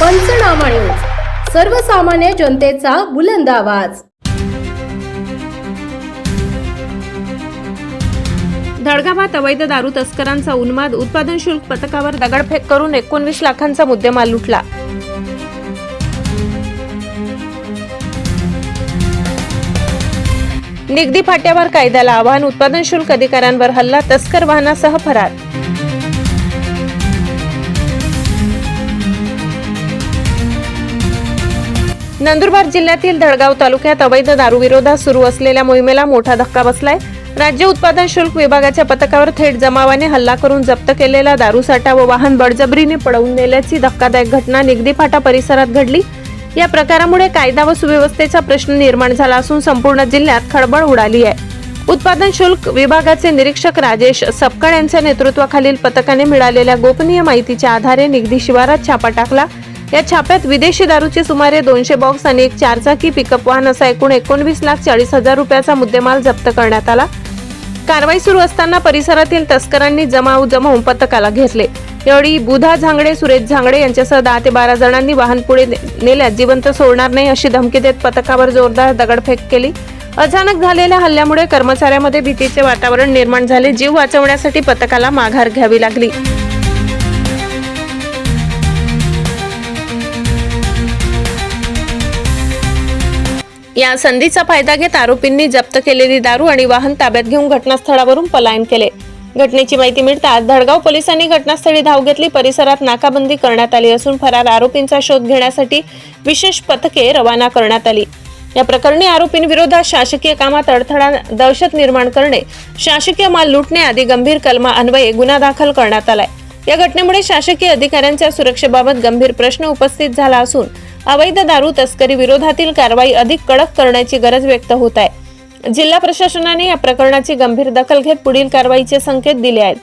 पंचनामा न्यूज सर्वसामान्य जनतेचा बुलंद आवाज. धडगावात अवैध दारू तस्करांचा उन्माद उत्पादन शुल्क पथकावर दगडफेक करून एकोणवीस लाखांचा मुद्देमाल लुटला. निगदी फाट्यावर कायद्याला आव्हान उत्पादन शुल्क अधिकाऱ्यांवर हल्ला तस्कर वाहनासह फरार. नंदुरबार जिल्ह्यातील धडगाव तालुक्यात अवैध दारू विरोधात सुरू असलेल्या मोहिमेला मोठा धक्का बसलाय. राज्य उत्पादन शुल्क विभागाच्या पथकावर थेट जमावाने हल्ला करून जप्त केलेला दारूसाठा व वाहन बळजबरीने पळवून नेल्याची धक्कादायक घटना निगदी फाटा परिसरात घडली. या प्रकारामुळे कायदा व सुव्यवस्थेचा प्रश्न निर्माण झाला असून संपूर्ण जिल्ह्यात खळबळ उडाली आहे. उत्पादन शुल्क विभागाचे निरीक्षक राजेश सपकाळ यांच्या नेतृत्वाखालील पथकाने मिळालेल्या गोपनीय माहितीच्या आधारे निगदी शिवारात छापा टाकला. या छाप्यात विदेशी दारूचे सुमारे दोनशे बॉक्स आणि एक चारचाकी पिकअप वाहन असा एकूण एकोणवीस लाख चाळीस हजार रुपयाचा मुद्देमाल जप्त करण्यात आला. कारवाई सुरू असताना परिसरातील तस्करांनी जमाव जमवून पथकाला घेतले. यावेळी बुधा झांगडे सुरेश झांगडे यांच्यासह दहा ते बारा जणांनी वाहन पुढे ने- नेल्यास जिवंत सोडणार नाही अशी धमकी देत पथकावर जोरदार दगडफेक केली. अचानक झालेल्या हल्ल्यामुळे कर्मचाऱ्यामध्ये भीतीचे वातावरण निर्माण झाले. जीव वाचवण्यासाठी पथकाला माघार घ्यावी लागली. या संधीचा फायदा घेत आरोपींनी जप्त केलेली दारू आणि वाहन ताब्यात घेऊन घटनास्थळावरून पलायन केले. घटनेची माहिती मिळताच धडगाव पोलिसांनी घटनास्थळी धाव घेतली. परिसरात नाकाबंदी करण्यात आली असून फरार आरोपींचा शोध घेण्यासाठी विशेष पथके रवाना करण्यात आली. या प्रकरणी आरोपींविरोधात शासकीय कामात अडथळा दहशत निर्माण करणे शासकीय माल लुटणे आदी गंभीर कलमा अन्वये गुन्हा दाखल करण्यात आलाय. या घटनेमुळे शासकीय अधिकाऱ्यांच्या सुरक्षेबाबत गंभीर प्रश्न उपस्थित झाला असून अवैध दारू तस्करी विरोधातील कारवाई अधिक कडक करण्याची गरज व्यक्त होत आहे. जिल्हा प्रशासनाने या प्रकरणाची गंभीर दखल घेत पुढील कारवाईचे संकेत दिले आहेत.